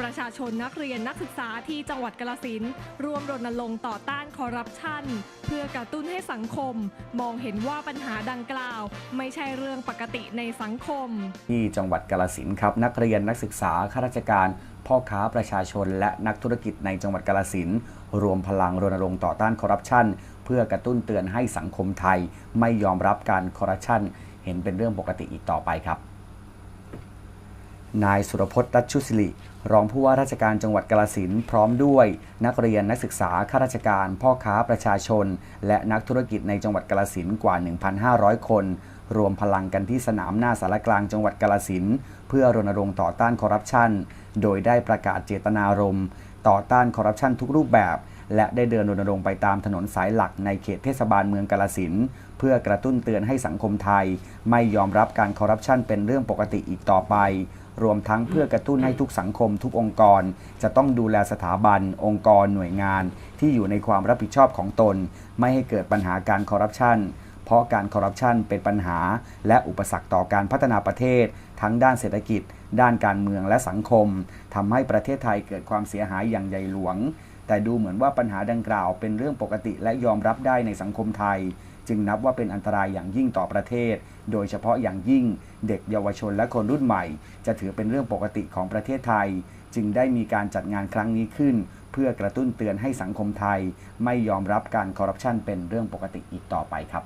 ประชาชนนักเรียนนักศึกษาที่จังหวัดกาลสินร่วมรณรงค์ต่อต้านคอร์รัปชัน เพื่อกระตุ้นให้สังคม มองเห็นว่าปัญหาดังกล่าว ไม่ใช่เรื่องปกติในสังคม ที่จังหวัดกาลสินครับนักเรียนนักศึกษาข้าราชการ พ่อค้าประชาชน และนักธุรกิจในจังหวัดกาลสินรวมพลังรณรงค์ต่อต้านคอร์รัปชัน เพื่อกระตุ้นเตือนให้สังคมไทย ไม่ยอมรับการคอร์รัปชัน เห็นเป็นเรื่องปกติอีกต่อไปครับ นายสุรพจน์รัชชุศิริรองผู้ว่าราชการจังหวัดกาลสินพร้อมด้วย นักเรียนนักศึกษาข้าราชการ พ่อค้าประชาชน และนักธุรกิจในจังหวัดกาลสินกว่า 1,500 คน รวมพลังกันที่สนามหน้าสารกลางจังหวัดกาลสินเพื่อรณรงค์ต่อต้านคอร์รัปชันโดยได้ประกาศเจตนารมณ์ต่อต้านคอร์รัปชันทุกรูปแบบ และได้เดินรณรงค์ไปตามถนนสายหลักในเขตเทศบาลเมืองกาลสินเพื่อกระตุ้นเตือนให้สังคมไทย ไม่ยอมรับการคอร์รัปชันเป็นเรื่องปกติอีกต่อไป รวมทั้งเพื่อกระตุ้นให้ทุกสังคม ทุกองค์กร จะต้องดูแลสถาบัน องค์กรหน่วยงาน ที่อยู่ในความรับผิดชอบของตน ไม่ให้เกิดปัญหาการคอร์รัปชัน เพราะการคอร์รัปชันเป็นปัญหา และอุปสรรคต่อการพัฒนาประเทศ ทั้งด้านเศรษฐกิจ ด้านการเมืองและสังคมทำให้ประเทศไทยเกิดความเสียหายอย่างใหญ่หลวง แต่ดูเหมือนว่าปัญหาดังกล่าวเป็นเรื่องปกติและยอมรับได้ในสังคมไทย จึงนับว่าเป็นอันตรายอย่างยิ่งต่อประเทศ โดยเฉพาะอย่างยิ่งเด็กเยาวชนและคนรุ่นใหม่ จะถือเป็นเรื่องปกติของประเทศไทย จึงได้มีการจัดงานครั้งนี้ขึ้นเพื่อกระตุ้นเตือนให้สังคมไทย ไม่ยอมรับการคอร์รัปชันเป็นเรื่องปกติอีกต่อไปครับ